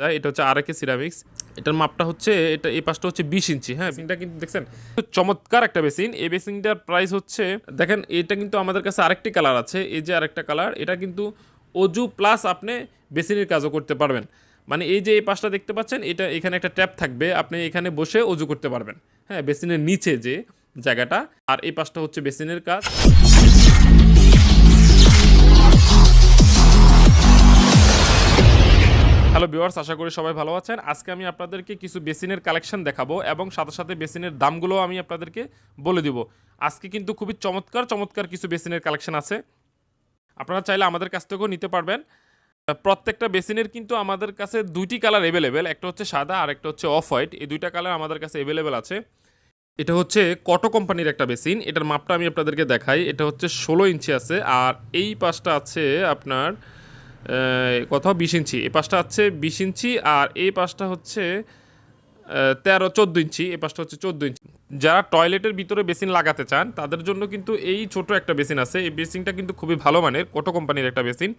যায়, এটা হচ্ছে আর আরেকে সিরামিক্স এটার মাপটা হচ্ছে, এটা এই পাশটা হচ্ছে বিশ ইঞ্চি হ্যাঁ? বেসিনটা কিন্তু দেখছেন চমৎকার একটা বেসিন। এই বেসিনটার প্রাইস হচ্ছে, দেখেন, এটা কিন্তু আমাদের কাছে আরেকটি কালার আছে, এই যে আরেকটা কালার এটা কিন্তু অজু প্লাস আপনি বেসিনের কাজও করতে পারবেন। মানে এই যে এই পাশটা দেখতে পাচ্ছেন, এটা এখানে একটা ট্যাপ থাকবে, আপনি এখানে বসে অজু করতে পারবেন হ্যাঁ? বেসিনের নিচে যে জায়গাটা, আর এই পাশটা হচ্ছে বেসিনের কাজ। হ্যালো ভিউয়ার্স, আশা করি সবাই ভালো আছেন। আজকে আমি আপনাদেরকে কিছু বেসিনের কালেকশন দেখাবো এবং সাথে সাথে বেসিনের দামগুলো আমি আপনাদেরকে বলে দিব। আজকে কিন্তু খুবই চমৎকার চমৎকার কিছু বেসিনের কালেকশন আছে। আপনারা চাইলে আমাদের কাছ থেকেও নিতে পারবেন। প্রত্যেকটা বেসিনের কিন্তু আমাদের কাছে দুইটি কালার অ্যাভেলেবেল একটা হচ্ছে সাদা আর একটা হচ্ছে অফ হোয়াইট এই দুইটা কালার আমাদের কাছে অ্যাভেলেবেল আছে। এটা হচ্ছে কটো কোম্পানির একটা বেসিন। এটার মাপটা আমি আপনাদেরকে দেখাই। এটা হচ্ছে ষোলো ইঞ্চি আছে। আর এই পাশটা আছে আপনার কোথাও বিশ ইঞ্চি। এই পাশটা আছে বিশ ইঞ্চি আর এই পাশটা হচ্ছে তেরো, চোদ্দ ইঞ্চি। এই পাশটা হচ্ছে চোদ্দ ইঞ্চি। যারা টয়লেটের ভিতরে বেসিন লাগাতে চান, তাদের জন্য কিন্তু এই ছোট একটা বেসিন আছে। এই বেসিনটা কিন্তু খুবই ভালো মানের, কোটো কোম্পানির একটা বেসিন।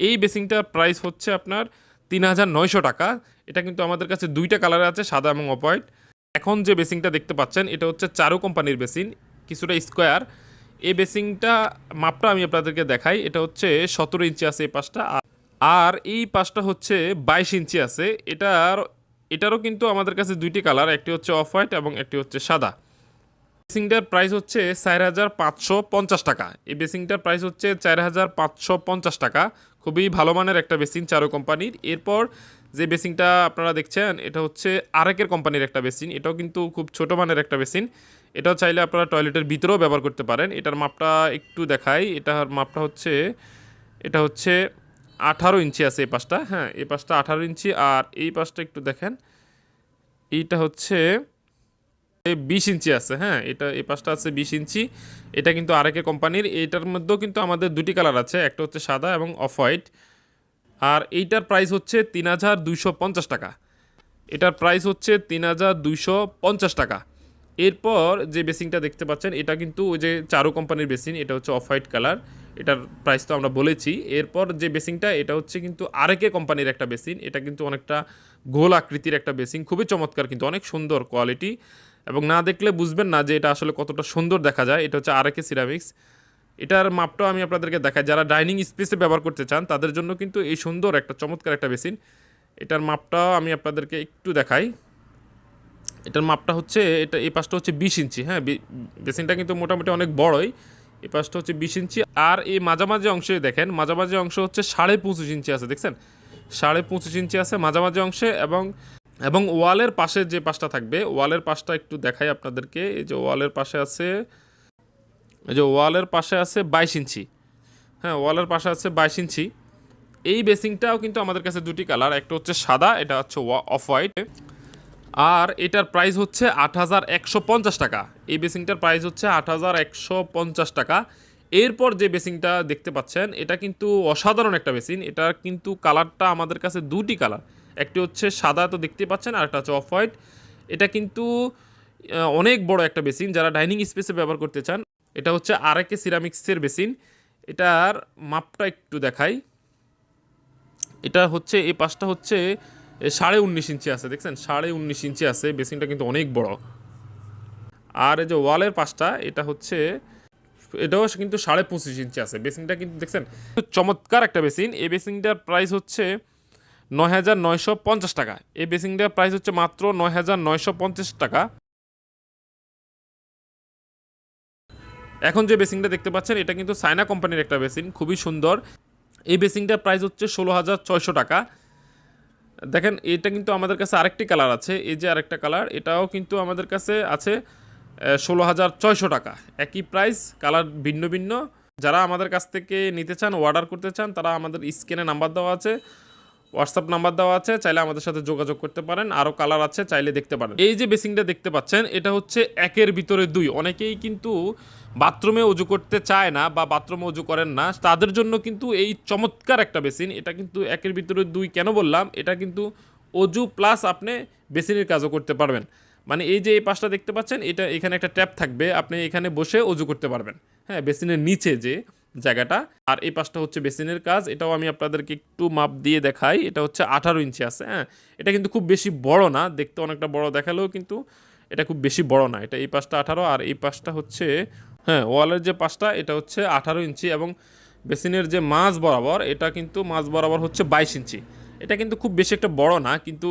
এই বেসিনটার প্রাইস হচ্ছে আপনার তিন হাজার নয়শো টাকা। এটা কিন্তু আমাদের কাছে দুইটা কালারে আছে, সাদা এবং অপয়েট এখন যে বেসিংটা দেখতে পাচ্ছেন, এটা হচ্ছে চারু কোম্পানির বেসিন, কিছুটা স্কোয়ার। এই বেসিংটা মাপটা আমি আপনাদেরকে দেখাই। এটা হচ্ছে সতেরো ইঞ্চি আছে এই পাশটা। আর- এই পাশটা হচ্ছে বাইশ ইঞ্চি আছে। এটার এটারও কিন্তু আমাদের কাছে দুইটি কালার, একটি হচ্ছে অফ হোয়াইট এবং একটি হচ্ছে সাদা। বেসিংটার প্রাইস হচ্ছে চার হাজার পাঁচশো পঞ্চাশ টাকা। এই বেসিংটার প্রাইস হচ্ছে চার হাজার পাঁচশো পঞ্চাশ টাকা। খুবই ভালো মানের একটা বেসিং চারো কোম্পানির। এরপর যে বেসিংটা আপনারা দেখছেন, এটা হচ্ছে আরেকের কোম্পানির একটা বেসিন এটাও কিন্তু খুব ছোট মানের একটা বেসিন এটাও চাইলে আপনারা টয়লেটের ভিতরেও ব্যবহার করতে পারেন। এটার মাপটা একটু দেখাই। এটার মাপটা হচ্ছে, এটা হচ্ছে আঠারো ইঞ্চি আছে এই পাশটা হ্যাঁ এই পাশটা আঠারো ইঞ্চি আর এই পাশটা একটু দেখেন। এইটা হচ্ছে বিশ ইঞ্চি আছে হ্যাঁ এটা এই পাশটা আছে বিশ ইঞ্চি। এটা কিন্তু আরেকে কোম্পানির, এইটার মধ্যেও কিন্তু আমাদের দুটি কালার আছে, একটা হচ্ছে সাদা এবং অফ হোয়াইট। আর এইটার প্রাইস হচ্ছে তিন হাজার দুইশো পঞ্চাশ টাকা। এটার প্রাইস হচ্ছে তিন হাজার দুইশো পঞ্চাশ টাকা। এরপর যে বেসিংটা দেখতে পাচ্ছেন, এটা কিন্তু ওই যে চারু কোম্পানির বেসিন, এটা হচ্ছে অফ হোয়াইট কালার। এটার প্রাইস তো আমরা বলেছি। এরপর যে বেসিংটা এটা হচ্ছে কিন্তু আরেকে কোম্পানির একটা বেসিন এটা কিন্তু অনেকটা গোল আকৃতির একটা বেসিং খুবই চমৎকার কিন্তু, অনেক সুন্দর কোয়ালিটি এবং না দেখলে বুঝবেন না যে এটা আসলে কতটা সুন্দর দেখা যায়। এটা হচ্ছে আরেকে সিরামিক্স এটার মাপটাও আমি আপনাদেরকে দেখাই। যারা ডাইনিং স্পেসে ব্যবহার করতে চান, তাদের জন্য কিন্তু এই সুন্দর একটা চমৎকার একটা বেসিন এটার মাপটাও আমি আপনাদেরকে একটু দেখাই। এটার মাপটা হচ্ছে, এটা এই পাশটা হচ্ছে বিশ ইঞ্চি। হ্যাঁ বেসিনটা কিন্তু মোটামুটি অনেক বড়ই। এই পাশটা হচ্ছে বিশ ইঞ্চি। আর এই মাঝামাঝি অংশে দেখেন, মাঝামাঝি অংশ হচ্ছে সাড়ে পঁচিশ ইঞ্চি আছে, দেখছেন? সাড়ে পঁচিশ ইঞ্চি আছে মাঝামাঝি অংশে এবং এবং ওয়ালের পাশে যে পাশটা থাকবে, ওয়ালের পাশটা একটু দেখাই আপনাদেরকে। এই যে ওয়ালের পাশে আছে, এই যে ওয়ালের পাশে আছে বাইশ ইঞ্চি। হ্যাঁ ওয়ালের পাশে আছে বাইশ ইঞ্চি। এই বেসিংটাও কিন্তু আমাদের কাছে দুটি কালার, একটা হচ্ছে সাদা, এটা হচ্ছে অফ হোয়াইট। আর এটার প্রাইস হচ্ছে আট হাজার একশো পঞ্চাশ টাকা। এই বেসিংটার প্রাইস হচ্ছে আট হাজার একশো পঞ্চাশ টাকা। এরপর যে বেসিংটা দেখতে পাচ্ছেন, এটা কিন্তু অসাধারণ একটা বেসিন এটার কিন্তু কালারটা আমাদের কাছে দুটি কালার একটি হচ্ছে সাদা তো দেখতে পাচ্ছেন, আর একটা হচ্ছে অফ হোয়াইট এটা কিন্তু অনেক বড় একটা বেসিন যারা ডাইনিং স্পেসে ব্যবহার করতে চান, এটা হচ্ছে আর আরেকে সিরামিক্সের বেসিন এটার মাপটা একটু দেখাই। এটা হচ্ছে, এই পাশটা হচ্ছে সাড়ে উনিশ ইঞ্চি আছে, দেখছেন? সাড়ে উনিশ ইঞ্চি আছে, বেসিনটা কিন্তু অনেক বড়। আর এই যে ওয়ালের পাশটা, এটা হচ্ছে, এটাও কিন্তু সাড়ে পঁচিশ ইঞ্চি আছে। বেসিনটা কিন্তু, দেখছেন? চমৎকার একটা বেসিন। এই বেসিনটার প্রাইস হচ্ছে নয় হাজার নয়শো পঞ্চাশ টাকা। এই বেসিনটার প্রাইস হচ্ছে মাত্র নয় হাজার নয়শো পঞ্চাশ টাকা। এখন যে বেসিংটা দেখতে পাচ্ছেন, এটা কিন্তু সাইনা কোম্পানির একটা বেসিন, খুবই সুন্দর। এই বেসিংটার প্রাইস হচ্ছে ষোলো হাজার ছয়শো টাকা। দেখেন, এটা কিন্তু আমাদের কাছে আরেকটি কালার আছে। এই যে আরেকটা কালার, এটাও কিন্তু আমাদের কাছে আছে ষোলো হাজার ছয়শো টাকা। একই প্রাইস কালার ভিন্ন ভিন্ন। যারা আমাদের কাছ থেকে নিতে চান অর্ডার করতে চান, তারা আমাদের স্ক্রিনে নাম্বার দেওয়া আছে। হোয়াটসঅ্যাপ নাম্বার দেওয়া আছে, চাইলে আমাদের সাথে যোগাযোগ করতে পারেন। আরও কালার আছে, চাইলে দেখতে পারেন। এই যে বেসিংটা দেখতে পাচ্ছেন, এটা হচ্ছে একের ভিতরে দুই। অনেকেই কিন্তু বাথরুমে উজু করতে চায় না বা বাথরুমে উজু করেন না। তাদের জন্য কিন্তু এই চমৎকার একটা বেসিন এটা কিন্তু একের ভিতরে দুই কেন বললাম? এটা কিন্তু অজু প্লাস আপনি বেসিনের কাজও করতে পারবেন। মানে এই যে এই পাশটা দেখতে পাচ্ছেন, এটা এখানে একটা ট্যাপ থাকবে। আপনি এখানে বসে অজু করতে পারবেন। হ্যাঁ বেসিনের নিচে যে জায়গাটা। আর এই পাশটা হচ্ছে বেসিনের কাজ। এটাও আমি আপনাদেরকে একটু মাপ দিয়ে দেখাই। এটা হচ্ছে আঠারো ইঞ্চি আছে হ্যাঁ? এটা কিন্তু খুব বেশি বড় না, দেখতে অনেকটা বড় দেখালেও কিন্তু এটা খুব বেশি বড় না। এটা এই পাশটা আঠারো, আর এই পাশটা হচ্ছে হ্যাঁ ওয়ালের যে পাশটা, এটা হচ্ছে আঠারো ইঞ্চি এবং বেসিনের যে মাঝ বরাবর, এটা কিন্তু মাঝ বরাবর হচ্ছে বাইশ ইঞ্চি। এটা কিন্তু খুব বেশি একটা বড় না, কিন্তু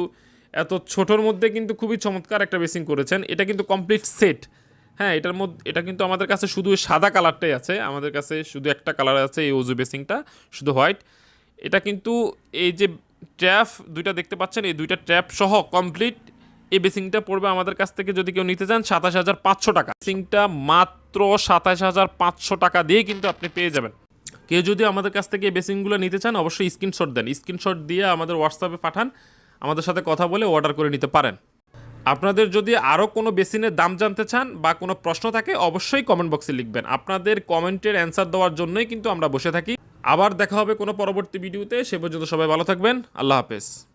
এত ছোটোর মধ্যে কিন্তু খুবই চমৎকার একটা বেসিন করেছেন। এটা কিন্তু কমপ্লিট সেট। হ্যাঁ এটার মধ্যে, এটা কিন্তু আমাদের কাছে শুধু সাদা কালারটাই আছে। আমাদের কাছে শুধু একটা কালার আছে, এই ওজু বেসিংটা, শুধু হোয়াইট। এটা কিন্তু এই যে ট্র্যাপ দুইটা দেখতে পাচ্ছেন, এই দুইটা ট্র্যাপ সহ কমপ্লিট এই বেসিংটা পড়বে আমাদের কাছ থেকে যদি কেউ নিতে চান সাতাশ হাজার পাঁচশো টাকা। বেসিংটা মাত্র সাতাশ হাজার পাঁচশো টাকা দিয়ে কিন্তু আপনি পেয়ে যাবেন। কেউ যদি আমাদের কাছ থেকে এই বেসিংগুলো নিতে চান, অবশ্যই স্ক্রিনশট দেন। স্ক্রিনশট দিয়ে আমাদের হোয়াটসঅ্যাপে পাঠান, আমাদের সাথে কথা বলে অর্ডার করে নিতে পারেন। আপনাদের যদি আরও কোনো বেসিনের দাম জানতে চান বা কোনো প্রশ্ন থাকে, অবশ্যই কমেন্ট বক্সে লিখবেন। আপনাদের কমেন্টের অ্যান্সার দেওয়ার জন্যই কিন্তু আমরা বসে থাকি। আবার দেখা হবে কোনো পরবর্তী ভিডিওতে। সে পর্যন্ত সবাই ভালো থাকবেন। আল্লাহ হাফেজ।